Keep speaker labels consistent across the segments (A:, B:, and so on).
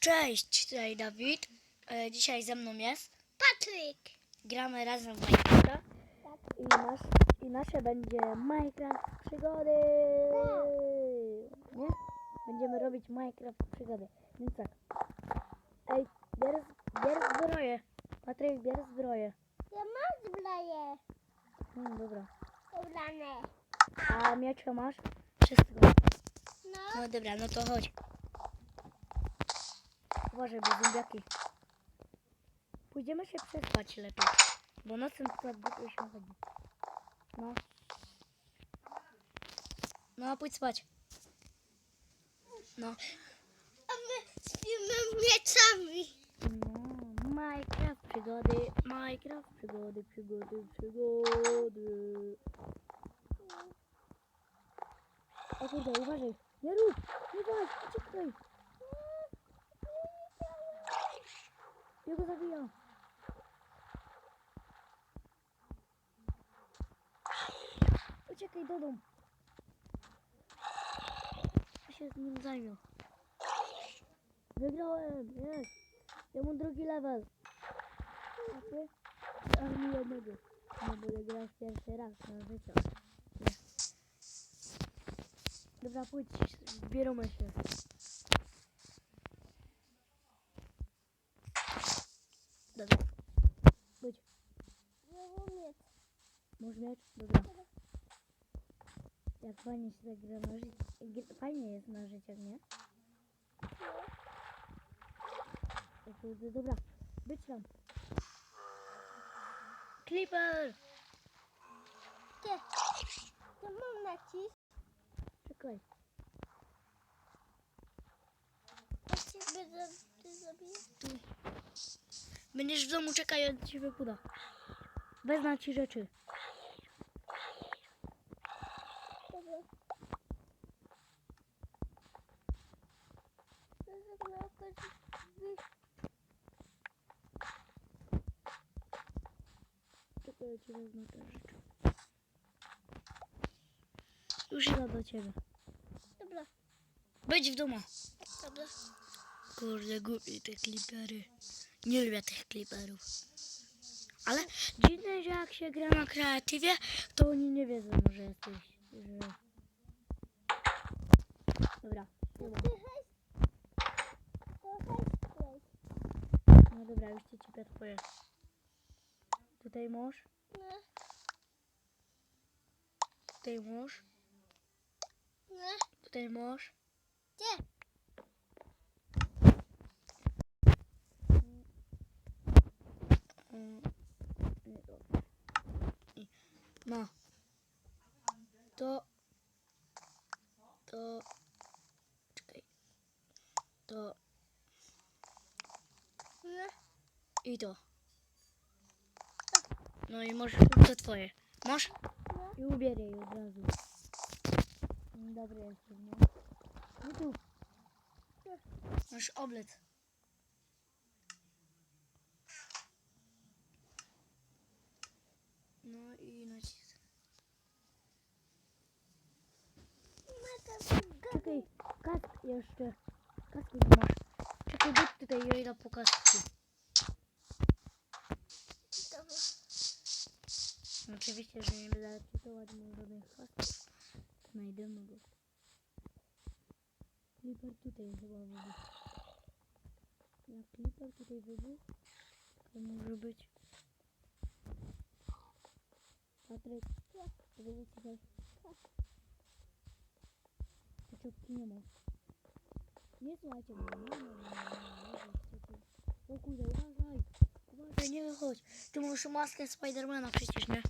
A: Cześć, tutaj Dawid. E, dzisiaj ze mną jest.
B: Patryk.
A: Gramy razem w Minecrafta. I, nasz, I nasze będzie Minecraft przygody. Nie? Będziemy robić Minecraft przygody. Więc tak. Ej, bierz, bierz zbroję. Patryk, bierz zbroję.
B: Ja mam zbroję
A: Hmm, dobra.
B: ubrane.
A: A miecze masz? Wszystko.
B: No.
A: No dobra, no to chodź. Uważaj, bo zombiaki. Pójdziemy się przespać lepiej. Bo nocem to głupio się chodzi. No. No, pójdź spać. No.
B: A my śpimy mieczami.
A: No, Minecraft przygody, Minecraft przygody, przygody, przygody. O kurde, uważaj. Nie rób, nie walcz, uciekaj. Ja go zabijam. Uciekaj do domu. Ja się z nim zajmę. Wygrałem, jest. Ja mam drugi level. A ty? Ani jednego. No ja grałem pierwszy raz na życiu. Dobra, pójdź, zbieramy się. Dobra. Chodź.
B: Ja mam miecz.
A: Możesz mieć? Dobra. Jak fajnie się tak gra na życie. Fajnie jest na życiach, nie? O kurde, dobra. Być tam. Clipper!
B: Gdzie? Ja mam nacisk.
A: Czekaj.
B: Ja ciebie za- ty zabiję.
A: Będziesz w domu, czekaj, ja ci wykuda. Wezmę ci rzeczy.
B: Dobra. To jest jak na okazji wyjść.
A: Czekaj, ja ci wezmę te rzeczy. Już idę do ciebie.
B: Dobra.
A: Być w domu.
B: Dobra.
A: Kurde, głupie te klipery. Nie lubię tych kliperów. Ale dziwne, że jak się gra na kreatywie, to oni nie wiedzą, że jesteś. Że... Dobra. nie ma.
B: Ty hejs. To hejs tutaj.
A: No dobra, już ci ciepę twoje. Tutaj masz,
B: No.
A: tutaj masz,
B: No.
A: tutaj? Mm, nie, No. To. To. Czekaj. To.
B: No.
A: I to. No i możesz to twoje. Masz? I ubieraj od razu. Dobry jesteś, no. No tu. Masz oblet. No i nacisk. Czekaj, kask jeszcze. Kask nie masz. Czekaj, tutaj, ja idę po kaski. Oczywiście, że nie będę cytować mu żadnych hasł. Znajdziemy go. Clipper tutaj chyba wybuchł. Jak Clipper tutaj wybuchł, to może być... Patryk, powiedzieć ci coś? Początki nie ma. Nie słuchajcie mnie, nie, nie, nie, nie, O kurde, uważaj! Uważaj, nie wychodź! Ty masz maskę Spidermana przecież, nie?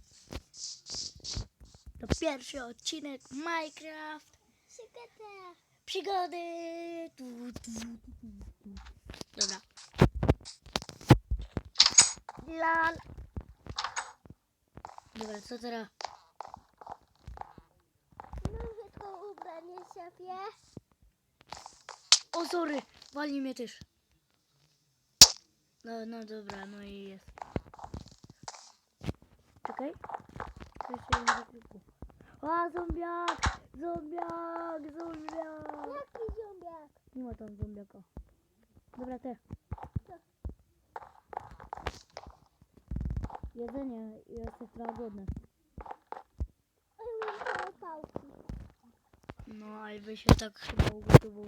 A: To pierwszy odcinek Minecraft
B: Sekretę.
A: Przygody! Tu, tu, tu, tu. Dobra. Lal. Dobra, co teraz?
B: Może to ubranie sobie.
A: O, sorry! Wali mnie też. No, no dobra, no i jest. Czekaj. Czekaj, się nie zakrypu. A, zombiak! Zombiak! Zombiak!
B: Jaki zombiak?
A: Nie ma tam zombiaka. Dobra, te. Jedzenie, jestem trochę
B: pałki.
A: No, a wy się tak chyba ugotował.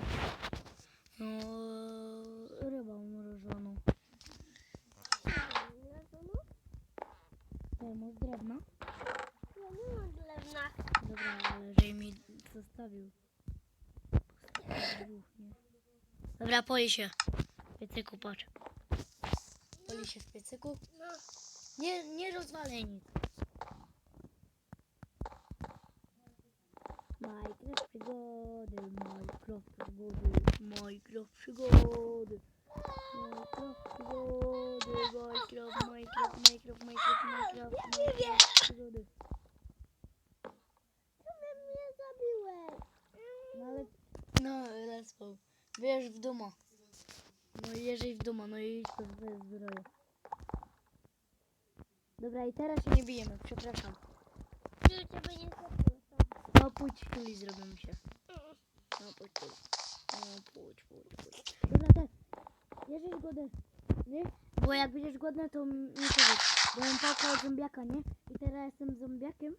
A: No, rybą mrożoną.
B: Mrożoną?
A: Temu z drewna?
B: Ja nie mam drewna.
A: Dobra, ale że mi zostawił. Postawił, nie. Dobra, poli się. W piecyku, patrz. Poli się w piecyku.
B: No.
A: Nie, nie rozwalaj nic. Minecraft przygody, Minecraft przygody, Minecraft przygody. Minecraft przygody, Minecraft, Minecraft, Minecraft, Minecraft, Minecraft, Minecraft przygody.
B: Czemu mnie zabiłeś?
A: No ale... No, respawn. Wiesz w domu. No i jeżeli w domu, no i idź to swoje zdrowie. Dobra, i teraz się nie bijemy, przepraszam.
B: Nie?
A: No pójdź tuli zrobimy się. No pójdź tuli. No pójdź, pójdź, pójdź. Dobra, tak. Jeżeli głodny, nie? Bo jak będziesz głodny, to mi powiedz. Bo mam pałkę od zombiaka, nie? I teraz jestem zombiakiem.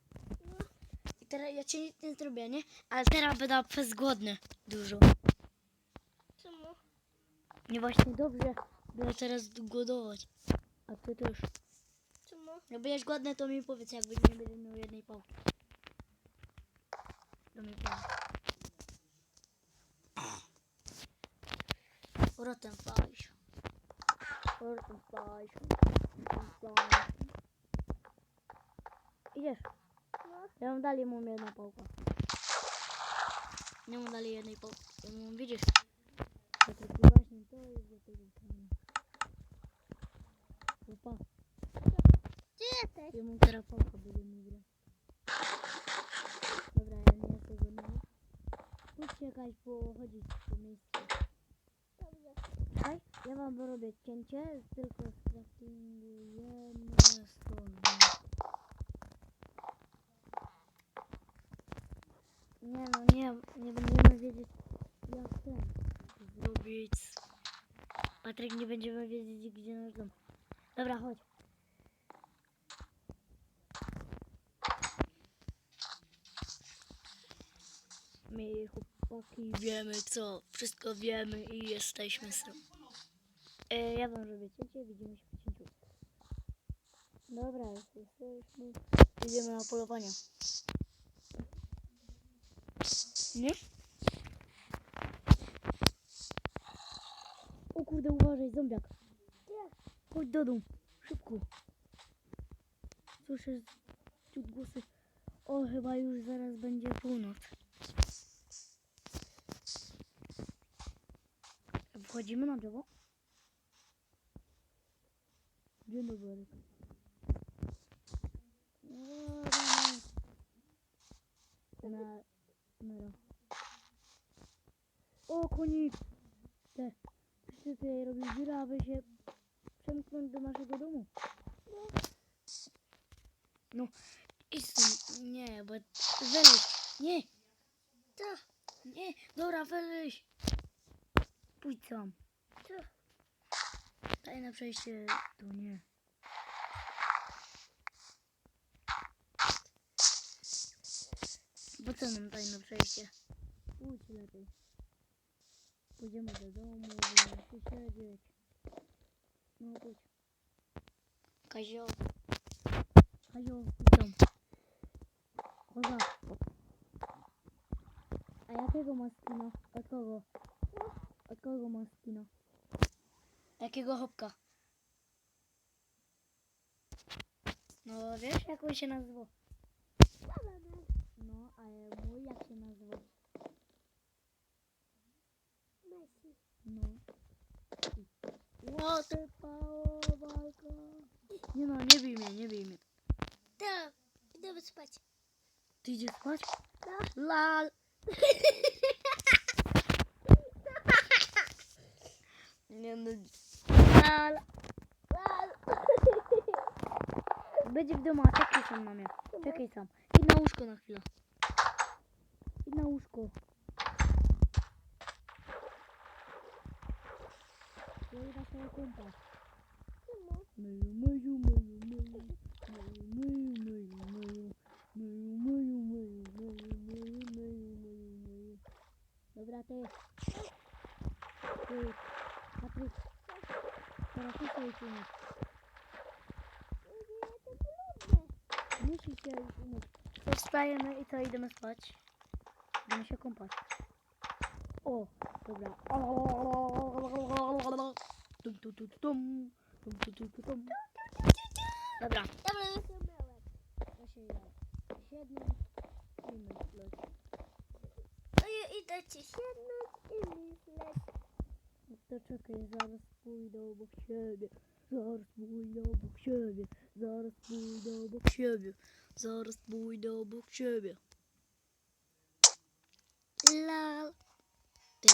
A: I teraz ja cię nic nie zrobię, nie? Ale teraz będę przez głodny dużo. Nie właśnie dobrze, będę teraz głodować. A ty też.
B: Czemu?
A: Jak będziesz głodny, to mi powiedz, jak nie będziesz miał jednej pałki. To mi powiedz. Rotten flash. Rotten flash. Idziesz.
B: No.
A: Ja mam dalej mu jedną pałkę. Nie mam dalej jednej pałki. Ja mam, widzisz? To taki właśnie to jest do tego kamienia. Opa.
B: Gdzie jesteś?
A: Ja mam teraz pałkę, będę mi grać. Dobra, ja nie jestem głodny. Chodź jakaś pochodzić po miejscu.
B: Dobrze.
A: Czekaj, ja wam robię Patryk, nie będziemy wiedzieć gdzie nasz dom. Dobra, chodź. My chłopaki wiemy co, wszystko wiemy i jesteśmy sam. E, ja wam robię cięcie, widzimy się po cięciu. Dobra, jesteśmy. Idziemy na polowanie. Nie? O kurde, uważaj, zombiak. Chodź do domu, szybko. Słyszę ciut głosy. O, chyba już zaraz będzie północ. Wchodzimy na drzewo. Dzień dobry. Na, na, o, konik! Tutaj robią dziurę, aby się przemknąć do naszego domu. No, stąd. Nie, bo wyleź. Nie. To. Nie, dobra, wyleź. Pójdź sam.
B: Co?
A: Daj na przejście. Tu nie. Po co nam tajne przejście? Pójdź lepiej. Pójdziemy do domu, będziemy tu siedzieć. No pójdź. Kazio. Kazio, pójdź tam. Koza. A jakiego ma skina? Od kogo? Od kogo ma skina? Jakiego hopka? No wiesz jak on się nazywa? No, ale mój jak się nazywa?
B: Messi.
A: No. Łoty walka. Nie no, nie bij mnie, nie bij mnie.
B: Tak. Idę spać.
A: Ty idziesz spać?
B: No.
A: Lal. Nie no. Lal. Będzie w domu, a czekaj sam na mnie. Czekaj sam. Idź na łóżko na chwilę. Idź na łóżko. Florida się kąpa.
B: Czemu?
A: Myju, myju, myju, myju. Myju, myju, myju, myju. Myju, myju, myju, myju, myju, myju, myju, myju. Dobra, ty. Ty. Patryk. Teraz ty się już umyć.
B: Nie, to brudne.
A: Musisz się już umyć. To wstajemy i co, idziemy spać. Idziemy się kąpać. O, dobra. Tum, tum, tum, tum. Tum, tum, tum, tum, tum. Dobra.
B: Dobra, już umyłem.
A: Ja się. Siedmiu i myśleć.
B: To ja idę ci siedmić i myśleć.
A: To czekaj, zaraz pójdę obok siebie. Zaraz pójdę obok siebie. Zaraz pójdę obok siebie. Zaraz pójdę obok siebie. Lal. Ty.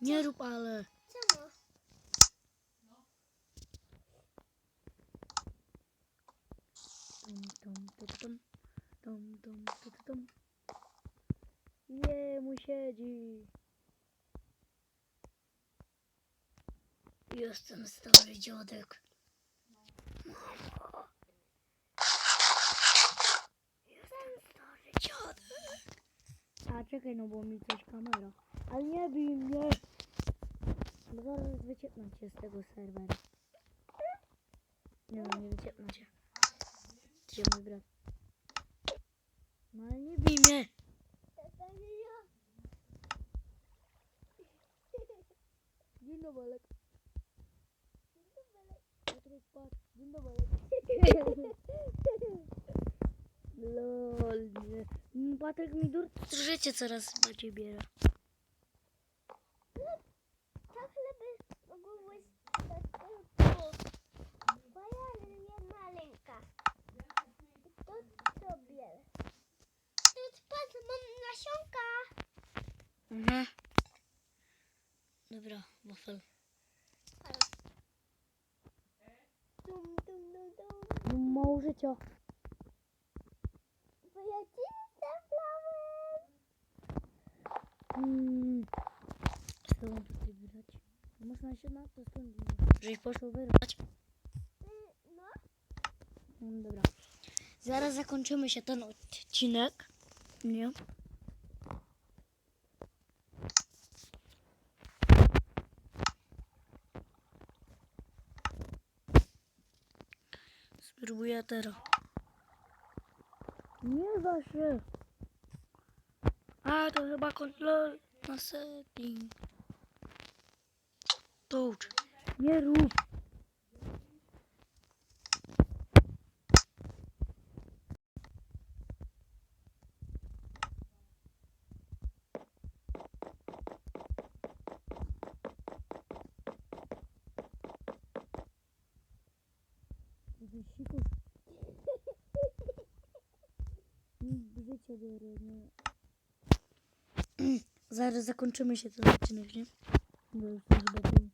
A: Nie rób ale.
B: Czemu?
A: Tum, tum, tum, tum. Tum, tum, tum. Nie, mu siedzi. Jestem stary dziadek. Mamo. Jestem stary dziadek. A czekaj, no bo mi coś kamera. Ale nie bij mnie. Zaraz wyciepnę cię z tego serwera. Nie no, nie wyciepnę cię. Gdzie mój? Мое любимое. Дюйно балык. Дюйно балык.
B: Лол. Патрик Мидур. Сюжетится
A: раз по тебе. Patrz,
B: mam nasionka.
A: Mhm. Dobra, wafel.
B: Dum, dum, dum, dum.
A: No, mało życia.
B: Bo ja ci zabrałem.
A: Hmm. Co mam tutaj wyrwać? Można się na to stąd Żeś poszło wyrwać.
B: Y, No,
A: No dobra. Zaraz zakończymy się ten odcinek. Nie? Spróbuję teraz. Nie da się. A, to chyba kontrol na setting. Touch. Nie rób. cię nie. No. Zaraz zakończymy się ten odcinek, nie? Bo już
B: coś lepiej.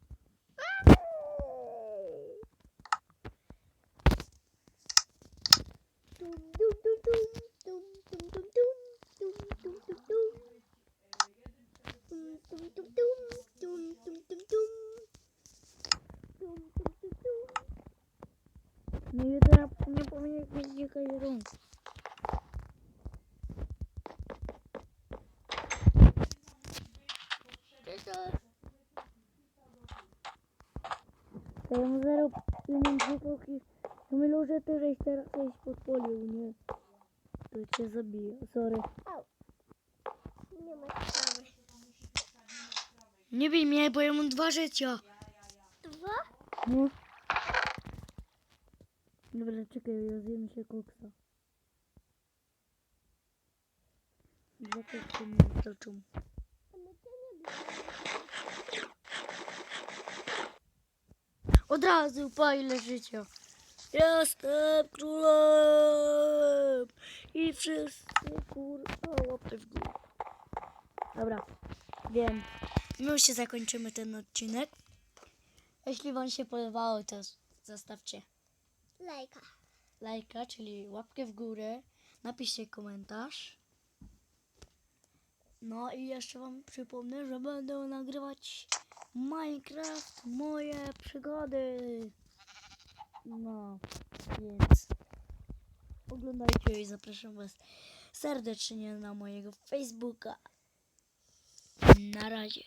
A: No jutro nie powinien mieć dzikaj rąk. To ja mu zaraz mam dwie. To myślę, że ty żeś teraz coś podpolił, nie? To cię zabije, sorry.
B: Nie ma sprawy.
A: Nie bij mnie, bo ja mam dwa życia.
B: Dwa?
A: No. Dobra, czekaj, ja zjem się koksa. Dwa koksy mi wystarczą.
B: Ale to nie
A: Od razu pa ile życia. Jestem królem. I wszyscy kurwa łapy w górę. Dobra, wiem. My już się zakończymy ten odcinek. Jeśli wam się podobało, to zostawcie
B: Lajka.
A: lajka, czyli łapkę w górę. Napiszcie komentarz. No i jeszcze wam przypomnę, że będę nagrywać Minecraft, moje przygody. No, więc oglądajcie i zapraszam Was serdecznie na mojego Facebooka. Na razie.